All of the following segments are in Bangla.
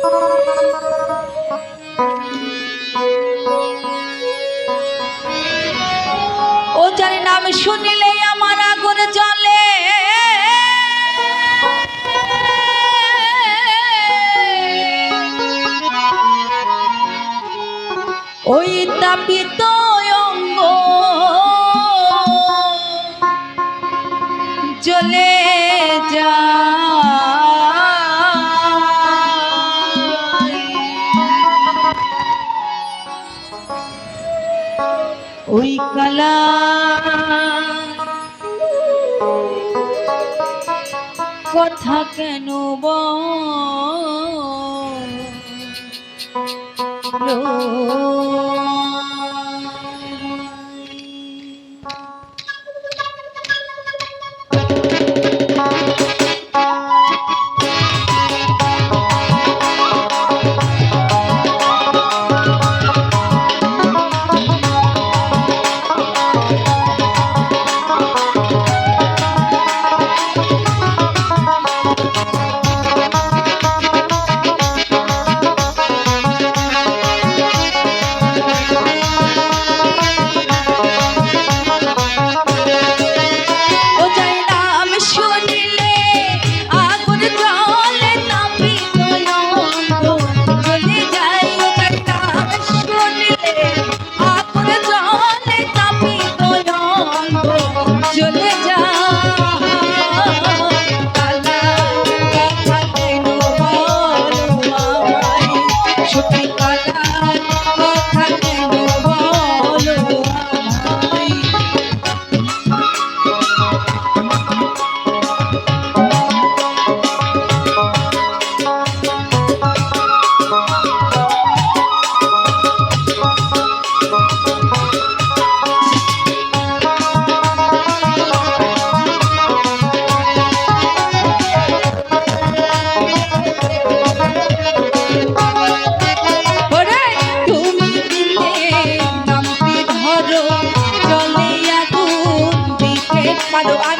ও যার নাম শুনিলে আমার আগুন জলে ওই তাপিত অঙ্গ চলে যা। কথা কেন বলো Madu Anu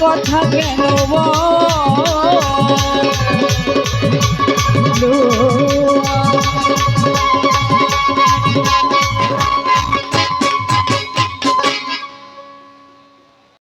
কথা কেন